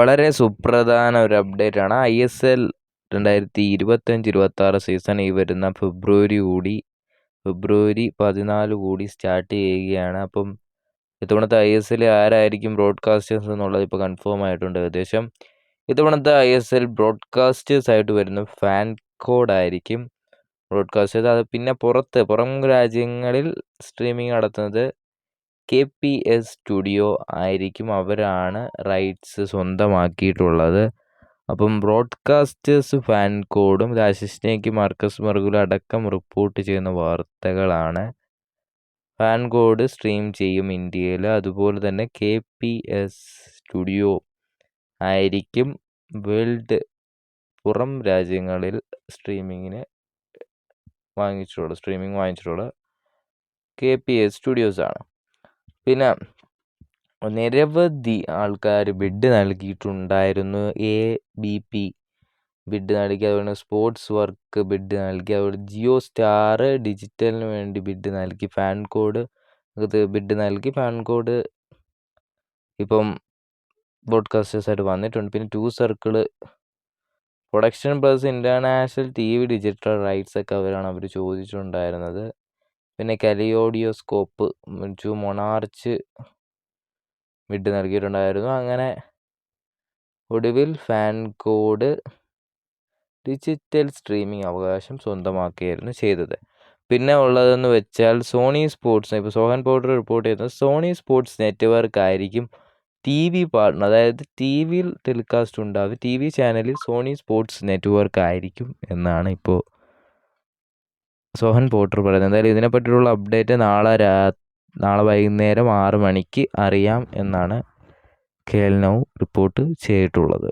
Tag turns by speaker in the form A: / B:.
A: വളരെ സുപ്രധാന ഒരു അപ്ഡേറ്റ് ആണ്. ഐ എസ് എൽ രണ്ടായിരത്തി ഇരുപത്തഞ്ച് ഇരുപത്തി ആറ് സീസൺ ഈ വരുന്ന ഫെബ്രുവരി കൂടി ഫെബ്രുവരി പതിനാല് കൂടി സ്റ്റാർട്ട് ചെയ്യുകയാണ്. അപ്പം ഇത്തവണത്തെ ഐ എസ് എൽ ആരായിരിക്കും ബ്രോഡ്കാസ്റ്റേഴ്സ് എന്നുള്ളത് ഇപ്പോൾ കൺഫേം ആയിട്ടുണ്ട് ഏകദേശം. ഇത്തവണത്തെ ഐ എസ് എൽ ബ്രോഡ്കാസ്റ്റേഴ്സ് ആയിട്ട് വരുന്ന ഫാൻ കോഡ് ആയിരിക്കും ബ്രോഡ്കാസ്റ്റേഴ്സ് അത് പിന്നെ പുറത്ത് പുറം രാജ്യങ്ങളിൽ സ്ട്രീമിംഗ് നടത്തുന്നത് കെ പി എസ് സ്റ്റുഡിയോ ആയിരിക്കും അവരാണ് റൈറ്റ്സ് സ്വന്തമാക്കിയിട്ടുള്ളത്. അപ്പം ബ്രോഡ്കാസ്റ്റേഴ്സ് ഫാൻ കോഡും രാജേഷ് മാർക്കസ് മർഗുല അടക്കം റിപ്പോർട്ട് ചെയ്യുന്ന വാർത്തകളാണ്. ഫാൻ കോഡ് സ്ട്രീം ചെയ്യും ഇന്ത്യയിൽ അതുപോലെ തന്നെ കെ പി എസ് സ്റ്റുഡിയോ ആയിരിക്കും വേൾഡ് പുറം രാജ്യങ്ങളിൽ സ്ട്രീമിങ്ങിന് വാങ്ങിച്ചിട്ടുള്ളത് സ്ട്രീമിംഗ് വാങ്ങിച്ചിട്ടുള്ളത് കെ പി എസ് സ്റ്റുഡിയോസാണ്. പിന്നെ നിരവധി ആൾക്കാർ ബിഡ് നൽകിയിട്ടുണ്ടായിരുന്നു. എ ബി പി ബിഡ് നൽകി അതുപോലെ സ്പോർട്സ് വർക്ക് ബിഡ് നൽകി അതുപോലെ ജിയോ സ്റ്റാർ ഡിജിറ്റലിന് വേണ്ടി ബിഡ് നൽകി ഫാൻ കോഡ് ഇത് ബിഡ് നൽകി ഫാൻ കോഡ് ഇപ്പം ബ്രോഡ്കാസ്റ്റേഴ്സായിട്ട് വന്നിട്ടുണ്ട്. പിന്നെ two circle production plus international T V digital rights ഒക്കെ അവരാണ് അവർ ചോദിച്ചിട്ടുണ്ടായിരുന്നത്. പിന്നെ കലിയോഡിയോസ്കോപ്പ് ടു മൊണാർച്ച് ബിഡ് നൽകിയിട്ടുണ്ടായിരുന്നു. അങ്ങനെ ഒടുവിൽ ഫാൻ കോഡ് ഡിജിറ്റൽ സ്ട്രീമിംഗ് അവകാശം സ്വന്തമാക്കുകയായിരുന്നു ചെയ്തത്. പിന്നെ ഉള്ളതെന്ന് വെച്ചാൽ സോണി സ്പോർട്സ് ഇപ്പോൾ സോഹൻ പൗഡർ റിപ്പോർട്ട് ചെയ്യുന്നത് സോണി സ്പോർട്സ് നെറ്റ്വർക്ക് ആയിരിക്കും ടി വി പാർട്ണർ അതായത് ടി വിയിൽ ടെലികാസ്റ്റ് ഉണ്ടാവും ടി വി ചാനലിൽ സോണി സ്പോർട്സ് നെറ്റ്വർക്ക് ആയിരിക്കും എന്നാണ് ഇപ്പോൾ സോഹൻ പോട്ടർ പറയുന്നത്. എന്തായാലും ഇതിനെപ്പറ്റിയുള്ള അപ്ഡേറ്റ് നാളെ രാ നാളെ വൈകുന്നേരം ആറ് മണിക്ക് അറിയാം എന്നാണ് കെ റിപ്പോർട്ട് ചെയ്തിട്ടുള്ളത്.